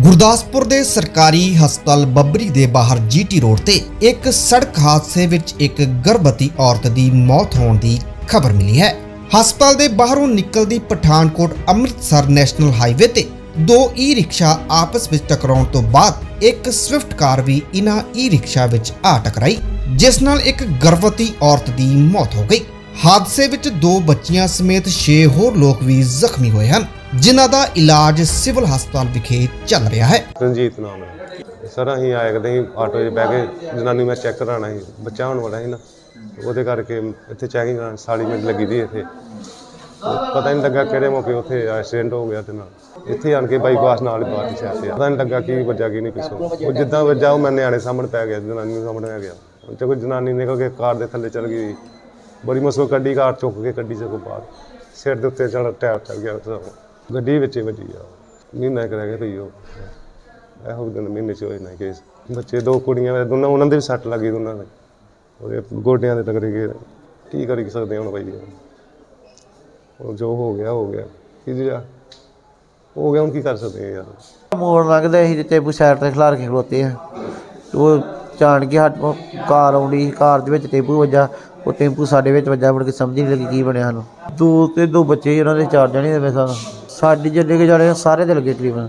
ਗੁਰਦਾਸਪੁਰ ਦੇ ਸਰਕਾਰੀ ਹਸਪਤਾਲ ਬੱਬਰੀ ਦੇ ਬਾਹਰ ਜੀਟੀ ਰੋਡ ਤੇ ਇੱਕ ਸੜਕ ਹਾਦਸੇ ਵਿੱਚ ਇੱਕ ਗਰਭਵਤੀ ਔਰਤ ਦੀ ਮੌਤ ਹੋਣ ਦੀ ਖਬਰ ਮਿਲੀ ਹੈ। ਹਸਪਤਾਲ ਦੇ ਬਾਹਰੋਂ ਨਿਕਲਦੀ ਪਠਾਨਕੋਟ ਅੰਮ੍ਰਿਤਸਰ ਨੈਸ਼ਨਲ ਹਾਈਵੇ ਤੇ ਦੋ ਈ ਰਿਕਸ਼ਾ ਆਪਸ ਵਿੱਚ ਟਕਰਾਉਣ ਤੋਂ ਬਾਅਦ ਇੱਕ ਸਵਿਫਟ ਕਾਰ ਵੀ ਇਨ੍ਹਾਂ ਈ ਰਿਕਸ਼ਾ ਵਿੱਚ ਆ ਟਕਰਾਈ, ਜਿਸ ਨਾਲ ਇੱਕ ਗਰਭਵਤੀ ਔਰਤ ਦੀ ਮੌਤ ਹੋ ਗਈ। ਹਾਦਸੇ ਵਿੱਚ ਦੋ ਬੱਚੀਆਂ ਸਮੇਤ 6 ਹੋਰ ਲੋਕ ਵੀ ਜ਼ਖਮੀ ਹੋਏ ਹਨ। ਜਿਨ੍ਹਾਂ ਦਾ ਇਲਾਜ ਸਿਵਲ ਹਸਪਤਾਲ ਵਿਖੇ ਚੱਲ ਰਿਹਾ ਹੈ। ਰਣਜੀਤ ਨਾਮ ਹੈ। ਸਰ, ਅਸੀਂ ਆਏ ਕਦੇ ਅਸੀਂ ਆਟੋ 'ਚ ਬਹਿ ਕੇ ਜਨਾਨੀ ਮੈਂ ਚੈੱਕ ਕਰਾਉਣਾ ਸੀ। ਬੱਚਾ ਹੋਣ ਵਾਲਾ ਸੀ ਨਾ। ਉਹਦੇ ਕਰਕੇ ਇੱਥੇ ਚੈਕਿੰਗ ਕਰਾਉਣ ਸਾਲੀ ਮਿੰਟ ਲੱਗੀ ਦੀ ਇੱਥੇ। ਪਤਾ ਨਹੀਂ ਲੱਗਾ ਕਿਹੜੇ ਮੌਕੇ ਉੱਥੇ ਐਕਸੀਡੈਂਟ ਹੋ ਗਿਆ ਤੇ ਨਾਲ। ਇੱਥੇ ਆਣ ਕੇ ਬਾਈਪਾਸ ਨਾਲ ਹੀ ਬਾਹਰ ਛਾਤੇ ਪਤਾ ਨਹੀਂ ਲੱਗਾ ਕੀ ਵੱਜਾ ਕੀ ਨਹੀਂ ਪਿੱਛੋਂ। ਉਹ ਜਿੱਦਾਂ ਵੱਜਾ ਉਹ ਮੈਂ ਨਿਆਣੇ ਸਾਹਮਣੇ ਪੈ ਗਿਆ, ਜਨਾਨੀ ਨੂੰ ਸਾਹਮਣੇ ਆ ਗਿਆ। ਤੇ ਕੋਈ ਜਨਾਨੀ ਨਿਕਲ ਕੇ ਕਾਰ ਦੇ ਥੱਲੇ ਚਲ ਗਈ। ਬੜੀ ਮੁਸ਼ਕਲ ਕੱਢੀ ਕਾਰ, ਚੁੱਕ ਕੇ ਕੱਢੀ ਸਗੋਂ ਬਾਹਰ। ਸਿਰ ਦੇ ਉੱਤੇ ਚੜ ਟਾਇਰ ਚੱਲ ਗਿਆ। ਉਹਦਾ। ਗੱਡੀ ਵਿੱਚ ਵੱਜੀ ਆ। ਮਹੀਨਾ ਕੁ ਗਿਆ ਭਈ ਉਹ ਇਹੋ ਦਿਨ ਮਹੀਨੇ ਚ ਹੋਏ ਨਾ ਕੇਸ ਬੱਚੇ ਦੋ ਕੁੜੀਆਂ ਵੇ ਦੋਨਾਂ ਉਹਨਾਂ ਦੇ ਵੀ ਸੱਟ ਲੱਗੀ ਦੋਨਾਂ ਦੇ। ਉਹਦੇ ਗੋਡਿਆਂ ਦੇ ਟਕਰੇ ਗਏ। ਕੀ ਕਰ ਸਕਦੇ ਹੁਣ ਭਾਈ ਉਹ ਜੋ ਹੋ ਗਿਆ ਹੋ ਗਿਆ। ਕੀ ਜਿਹੜਾ ਹੋ ਗਿਆ ਹੁਣ ਕੀ ਕਰ ਸਕਦੇ ਯਾਰ? ਮੋੜ ਲੰਘਦੇ ਸੀ ਤੇ ਟੇਬੂ ਤੇ ਖਿਲਾਰ ਕੇ ਖਲੋਤੇ ਆ। ਉਹ ਜਾਣ ਕੇ ਹੱਟ ਕਾਰ ਆਉਂਦੀ ਸੀ, ਕਾਰ ਦੇ ਵਿੱਚ ਟੇਬੂ ਵੱਜਾ। ਉਹ ਟੈਂਪੂ ਸਾਡੇ ਵਿੱਚ ਵੱਜਾ ਮੁੜ ਕੇ ਸਮਝ ਨਹੀਂ ਲੱਗੀ ਕੀ ਬਣਿਆ ਸਾਨੂੰ। ਦੋ ਤੇ ਦੋ ਬੱਚੇ ਉਹਨਾਂ ਦੇ ਚਾਰ ਜਣੇ ਦੇ ਮੇਰੇ ਸਾਹ ਸਾਡੀ ਜਿੰਨੇ ਕੇ ਜਾਣੇ ਸਾਰੇ ਦੇ ਲੱਗੇ ਤਕਰੀਬਨ।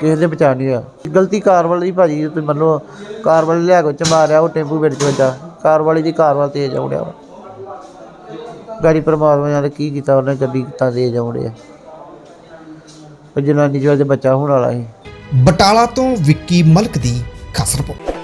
ਕਿਸੇ ਦੇ ਬਚਾ ਨਹੀਂ ਰਿਹਾ ਗਲਤੀ ਕਾਰ ਵਾਲੀ ਦੀ ਭਾਜੀ, ਤੁਸੀਂ ਮੰਨੋ, ਕਾਰ ਵਾਲੇ ਲਿਆ ਕੇ ਚ ਮਾਰਿਆ, ਉਹ ਟੈਂਪੂ ਵਿੱਚ ਵੱਜਾ। ਕਾਰ ਵਾਲੀ ਦੀ ਕਾਰ ਵਾਲ ਤੇਜ਼ ਆਉੜਿਆ ਗਾੜੀ ਪਰਮਾਤਮਾ ਨੇ ਕੀ ਕੀਤਾ, ਉਹਨੇ ਗੱਡੀ ਕੀਤਾ ਤੇਜ਼ ਆਉੜਿਆ ਉਹ ਜਨਾਨੀ ਜੋ ਦੇ ਬੱਚਾ ਹੋਣ ਵਾਲਾ ਸੀ। ਬਟਾਲਾ ਤੋਂ ਵਿੱਕੀ ਮਲਕ ਦੀ ਖਾਸ ਰਿਪੋਰਟ।